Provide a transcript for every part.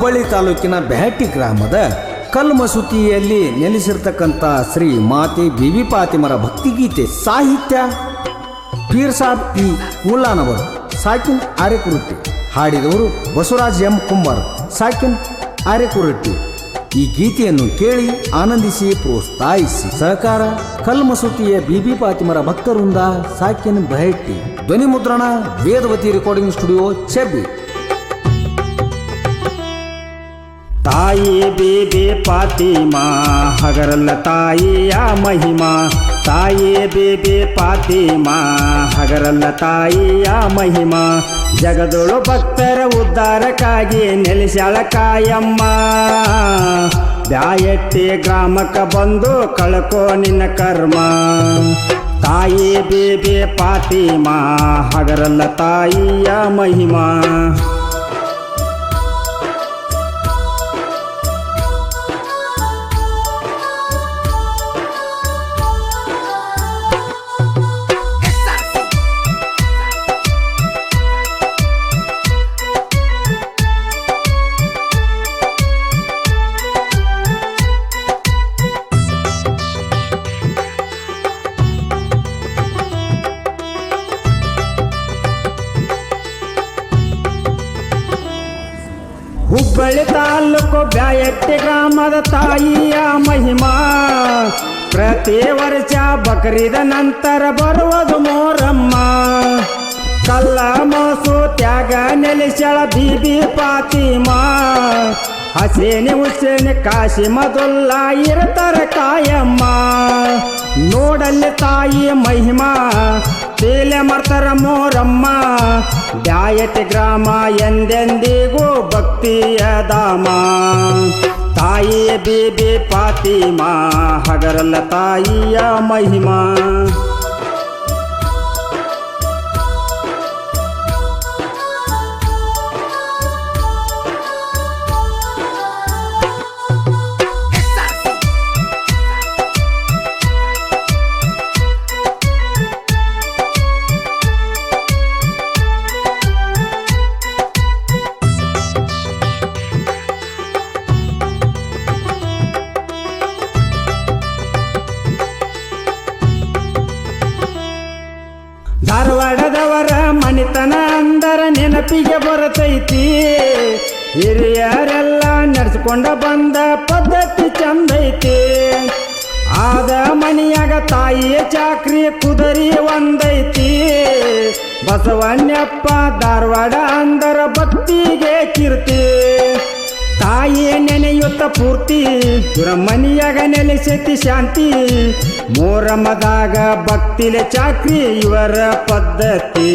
ಹುಬ್ಬಳ್ಳಿ ತಾಲೂಕಿನ ಬೆಹಟ್ಟಿ ಗ್ರಾಮದ ಕಲ್ಮಸೂತಿಯಲ್ಲಿ ನೆಲೆಸಿರ್ತಕ್ಕಂಥ ಶ್ರೀ ಮಾತೆ ಬಿವಿ ಪಾತಿಮರ ಭಕ್ತಿಗೀತೆ ಸಾಹಿತ್ಯ ಪೀರ್ ಸಾಬ್ ಇ ಮುಲ್ಲಾನವರು ಸಾಕಿನ್ ಆರೆಕುರುಟ್ಟಿ. ಹಾಡಿದವರು ಬಸವರಾಜ್ ಎಂ ಕುಂಬಾರ್, ಸಾಕಿನ್ ಆರೆಕುರುಟ್ಟಿ. ಈ ಗೀತೆಯನ್ನು ಕೇಳಿ ಆನಂದಿಸಿ ಪ್ರೋತ್ಸಾಹಿಸಿ. ಸಹಕಾರ ಕಲ್ಮಸೂತಿಯ ಬಿಬಿ ಪಾತಿಮರ ಭಕ್ತರಿಂದ ಸಾಕಿನ್ ಬಹಟ್ಟಿ. ಧ್ವನಿ ಮುದ್ರಣ ವೇದವತಿ ರೆಕಾರ್ಡಿಂಗ್ ಸ್ಟುಡಿಯೋ ಚೆಬ್ಬಿ ತಾಯಿ ಬೇಬೆ ಪಾತಿಮಾ ಹಗರಲ್ಲ ತಾಯಿಯ ಮಹಿಮಾ. ತಾಯಿ ಬೇಬೆ ಪಾತಿಮಾ ಹಗರಲ್ಲ ತಾಯಿಯ ಮಹಿಮಾ. ಜಗದೊಳು ಭಕ್ತರ ಉದ್ಧಾರಕ್ಕಾಗಿ ನೆಲೆಸ್ಯಾಳ ಕಾಯಮ್ಮ. ಬ್ಯಾಯಟ್ಟಿ ಗ್ರಾಮಕ್ಕೆ ಬಂದು ಕಳ್ಕೋ ನಿನ್ನ ಕರ್ಮ. ತಾಯಿ ಬೇಬೆ ಪಾತಿಮಾ ಹಗರಲ್ಲ ತಾಯಿಯ ಮಹಿಮಾ. ಹುಬ್ಬಳ್ಳಿ ತಾಲೂಕು ಬ್ಯಾಯಟ್ಟಿ ಗ್ರಾಮದ ತಾಯಿಯ ಮಹಿಮಾ. ಪ್ರತಿ ವರ್ಷ ಬಕರಿದ ನಂತರ ಬರುವುದು ಮೋರಮ್ಮ. ಕಲ್ಲ, ಮೋಸು, ತ್ಯಾಗ, ನೆಲೆಸಳ ಬೀಬಿ ಪಾತಿಮಾ ಹಸೇನಿ, ಹುಸೇನಿ, ಕಾಶಿ, ಮದುಲ್ಲ, ಇರ್ತಾರ ಕಾಯಮ್ಮ ನೋಡಲ್ಲಿ ತಾಯಿ ಮಹಿಮಾ. ತೇಲೆ ಮಾಡ್ತಾರ ಮೋರಮ್ಮ. ಬ್ಯಾಯಟಿ ಗ್ರಾಮ ಎಂದೆಂದಿಗೂ ಭಕ್ತಿಯ ದಾಮ ತಾಯಿ ಬೀಬಿ ಪಾತಿಮಾ ಹಗರಲ್ಲ ತಾಯಿಯ ಮಹಿಮಾ. ಧಾರವಾಡದವರ ಮನಿತನ ಅಂದರ ನೆನಪಿಗೆ ಬರತೈತಿ. ಹಿರಿಯರೆಲ್ಲ ನಡೆಸ್ಕೊಂಡ ಬಂದ ಪದ್ಧತಿ ಚಂದೈತಿ. ಆದ ಮನಿಯಾಗ ತಾಯಿಯ ಚಾಕ್ರಿ ಕುದರಿ ಒಂದೈತಿ. ಬಸವಣ್ಣಪ್ಪ ಧಾರವಾಡ ಅಂದರ ಭಕ್ತಿಗೆ ಕೀರ್ತಿ. ನೆನೆಯುತ್ತ ಪೂರ್ತಿ. ಇವರ ಮನಿಯಾಗ ನೆಲೆಸೈತಿ ಶಾಂತಿ. ಮೋರಮದಾಗ ಭಕ್ತಿಲೆ ಚಾಕ್ರಿ ಇವರ ಪದ್ಧತಿ.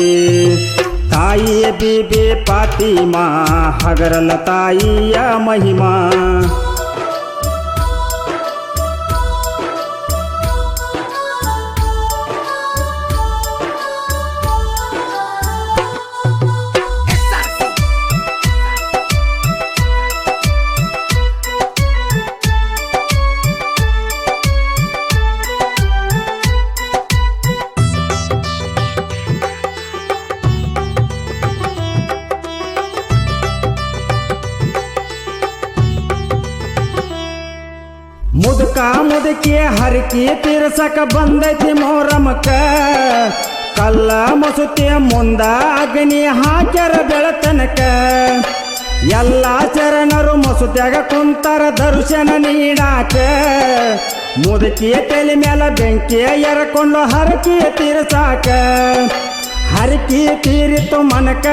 ತಾಯಿಯ ಬಿಬಿ ಪಾತಿಮಾ ಹಗರಲ ತಾಯಿಯ ಮಹಿಮಾ. ಮುದುಕಿ ಹರಕಿ ತೀರ್ಸಕ ಬಂದೈತಿ ಮೋರಮಕ್ಕ ಕಲ್ಲ ಮಸುತಿ ಮುಂದ ಅಗ್ನಿ ಹಾಕ್ಯಾರ ಬೆಳತನಕ ಎಲ್ಲ ಚರಣರು ಮಸುತ್ಯಾಗ ಕುಂತಾರ ದರ್ಶನ ನೀಡಾಕ. ಮುದುಕಿಯ ತಲೆ ಮೇಲೆ ಬೆಂಕಿ ಎರಕೊಂಡು ಹರಕಿಯ ತೀರ್ಸಾಕ. ಹರಕಿ ತೀರಿತು ಮನಕ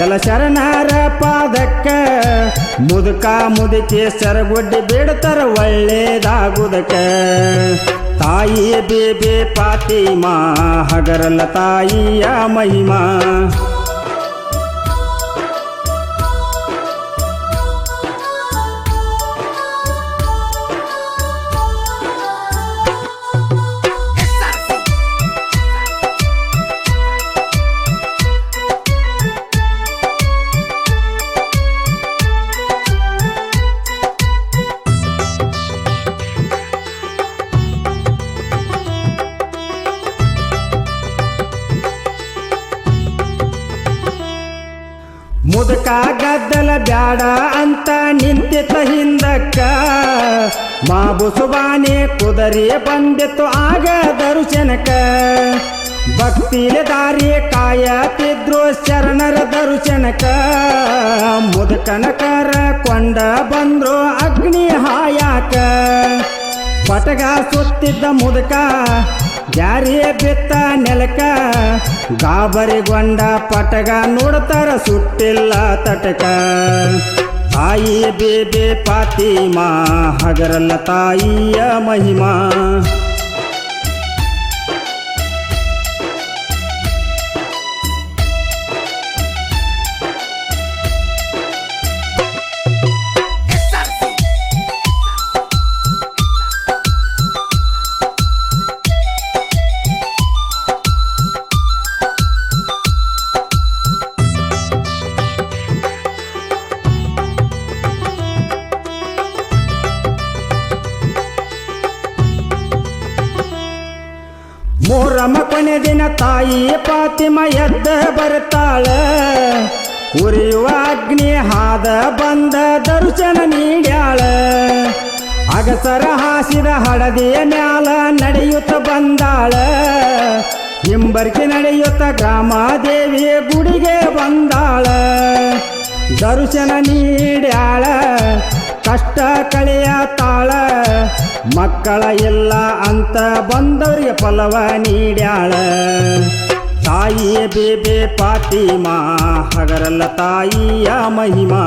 ಎಲ್ಲ ಶರಣರ ಪಾದಕ್ಕ. ಮುದುಕ ಮುದುಕಿ ಸರಗುಡ್ಡಿ ಬಿಡ್ತಾರ ಒಳ್ಳೇದಾಗುದಕ್ಕ. ತಾಯಿ ಬೇಬೆ ಪಾತಿಮಾ ಹಗರಲ್ಲ ತಾಯಿಯ ಮಹಿಮಾ. ಗದ್ದಲ ಬ್ಯಾಡ ಅಂತ ನಿಂತಿತ್ತ ಹಿಂದಕ್ಕ ಮಾಬುಸುಬಾನೆ ಕುದರಿ ಬಂದಿತ್ತು ಆಗ ದರುಶನಕ ಭಕ್ತಿಯ ದಾರಿ ಕಾಯತಿದ್ರು ಶರಣರ ದರ್ಶನಕ ಮುದಕನಕರ ಕೊಂಡ ಬಂದ್ರು ಅಗ್ನಿ ಹಾಯಾಕ. ಪಟಗ ಸುತ್ತಿದ್ದ ಮುದುಕ ಜಾರಿ ಬಿತ್ತ ನೆಲಕ ಗಾಬರಿಗೊಂಡ ಪಟಗ ನೋಡ್ತಾರ ಸುಟ್ಟಿಲ್ಲ ತಟಕ. ತಾಯಿ ಬೇಬೆ ಪಾತಿಮಾ ಹಗರಲ್ಲ ತಾಯಿಯ ಮಹಿಮಾ. ಮೂರಮ್ಮ ಕೊನೆ ದಿನ ತಾಯಿ ಪಾತಿಮ ಎದ್ದ ಬರ್ತಾಳ. ಉರಿಯುವ ಅಗ್ನಿ ಹಾದ ಬಂದ ದರ್ಶನ ನೀಡ್ಯಾಳ. ಅಗಸರ ಹಾಸಿದ ಹಳದಿಯ ಮ್ಯಾಲ ನಡೆಯುತ್ತ ಬಂದಾಳ. ಹಿಂಬರ್ಕಿ ನಡೆಯುತ್ತ ಗ್ರಾಮದೇವಿ ಗುಡಿಗೆ ಬಂದಾಳ. ದರ್ಶನ ನೀಡ್ಯಾಳ, ಕಷ್ಟ ಕಳೆಯ ತಾಳ. ಮಕ್ಕಳ ಇಲ್ಲ ಅಂತ ಬಂದವರಿಗೆ ಫಲವ ನೀಡ್ಯಾಳ ತಾಯಿಯ ಬೇಬೆ ಪಾತಿಮಾ ಹಗರಲ್ಲ ತಾಯಿಯ ಮಹಿಮಾ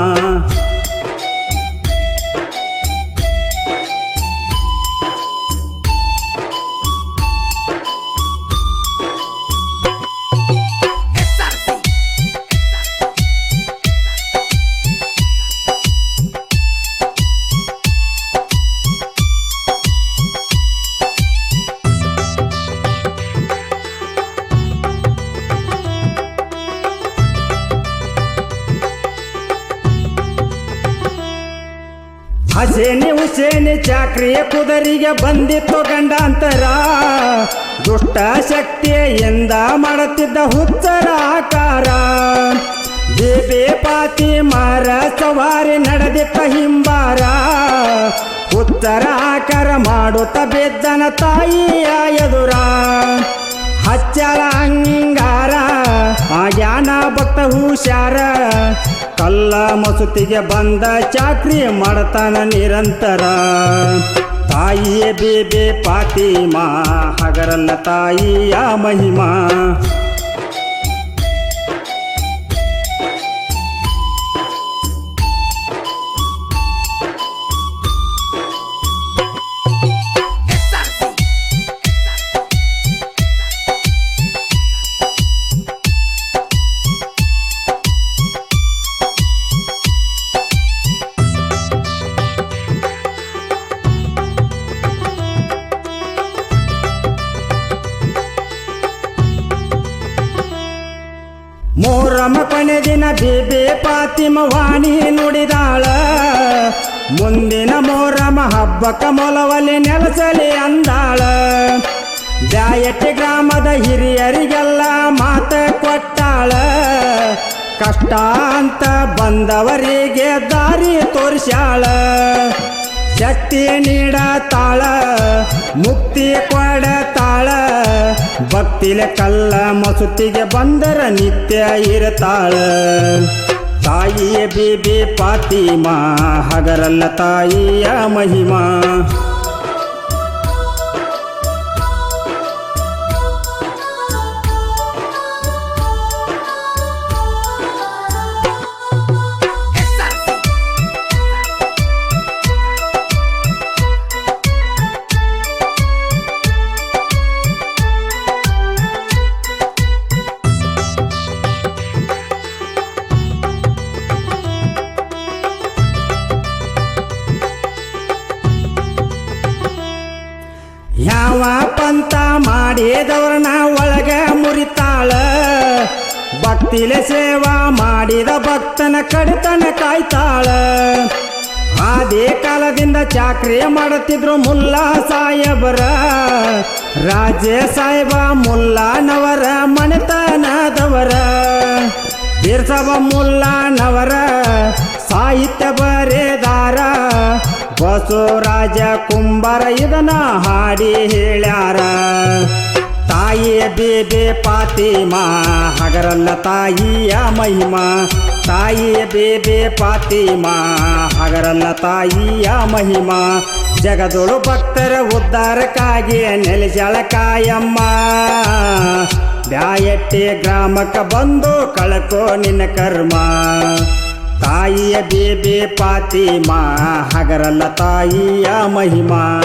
ಚಾಕ್ರಿಯ ಕುದರಿಗೆ ಬಂದಿತ್ತು ಗಂಡಾಂತರ. ದುಷ್ಟ ಶಕ್ತಿಯಿಂದ ಮಾಡುತ್ತಿದ್ದ ಹುಚ್ಚರ ಆಕಾರ. ದೇವಿ ಪಾತಿ ಮಾರ ಸವಾರಿ ನಡೆದಿತ್ತ ಹಿಂಬಾರ. ಉತ್ತರ ಆಕಾರ ಮಾಡುತ್ತ ಬೆದ್ದನ ತಾಯಿಯ ಎದುರ. ಹಚ್ಚರ ಅಂಗಾರ, ಆ ಭಕ್ತ ಹುಷಾರ. ಕಲ್ಲ ಮಸೂತಿಗೆ ಬಂದ ಚಾಕ್ರಿ ಮಾಡತಾನ ನಿರಂತರ. ತಾಯಿಯೇ ಬೇಬೆ ಪಾತಿಮಾ ಹಗರನ್ನ ತಾಯಿಯ ಮಹಿಮಾ. ಮೂರಮ್ಮ ಕೊನೆ ದಿನ ಬೇಬೆ ಪಾತಿಮ ವಾಣಿ ನುಡಿದಾಳ. ಮುಂದಿನ ಮೋರಮ ಹಬ್ಬಕ ಮೊಲವಲ್ಲಿ ನೆಲಸಲಿ ಅಂದಾಳ. ಜಾಯಟ್ಟಿ ಗ್ರಾಮದ ಹಿರಿಯರಿಗೆಲ್ಲ ಮಾತ ಕೊಟ್ಟಾಳ. ಕಷ್ಟ ಅಂತ ಬಂದವರಿಗೆ ದಾರಿ ತೋರಿಸ್ಯಾಳ. ಶಕ್ತಿ ನೀಡತಾಳ ಮುಕ್ತಿ ಕೊಡತಾಳ ಭಕ್ತಿಲೆ ಕಲ್ಲ ಮಸೂತಿಗೆ ಬಂದರ ನಿತ್ಯ ಇರತಾಳ. ತಾಯಿಯ ಬೇಬಿ ಪಾತಿಮಾ, ಹಗರಲ್ಲ ತಾಯಿಯ ಮಹಿಮಾ. ಭಕ್ತಿಲೆ ಸೇವಾ ಮಾಡಿದ ಭಕ್ತನ ಕಡಿತನ ಕಾಯ್ತಾಳ. ಆದೇ ಕಾಲದಿಂದ ಚಾಕ್ರಿ ಮಾಡುತ್ತಿದ್ರು ಮುಲ್ಲಾ ಸಾಹೇಬರ. ರಾಜೇ ಸಾಹೇಬ, ಮುಲ್ಲಾನವರ ಮನೆತನದವರ. ಬೀರ್ಸವ ಮುಲ್ಲಾನವರ ಸಾಹಿತ್ಯ ಬರೆದಾರ. ಬಸವರಾಜ ಕುಂಬಾರ ಇದನ್ನ ಹಾಡಿ ಹೇಳ್ಯಾರ. ತಾಯಿಯ ಬೇಬೆ ಪಾತಿಮಾ ಹಗರಲ್ಲ ತಾಯಿಯ ಮಹಿಮಾ. ತಾಯಿಯ ಬೇಬೆ ಪಾತಿಮಾ ಹಗರಲ್ಲ ತಾಯಿಯ ಮಹಿಮಾ. ಜಗದೊಳು ಭಕ್ತರ ಉದ್ಧಾರಕ್ಕಾಗಿ ನೆಲೆಸಳ ಕಾಯಮ್ಮ ಬ್ಯಾಯಟ್ಟೆ ಗ್ರಾಮಕ್ಕೆ ಬಂದು ಕಳಕೋ ನಿನ್ನ ಕರ್ಮ. ತಾಯಿಯ ಬೇಬೆ ಪಾತಿಮಾ ಹಗರಲ್ಲ ತಾಯಿಯ ಮಹಿಮಾ.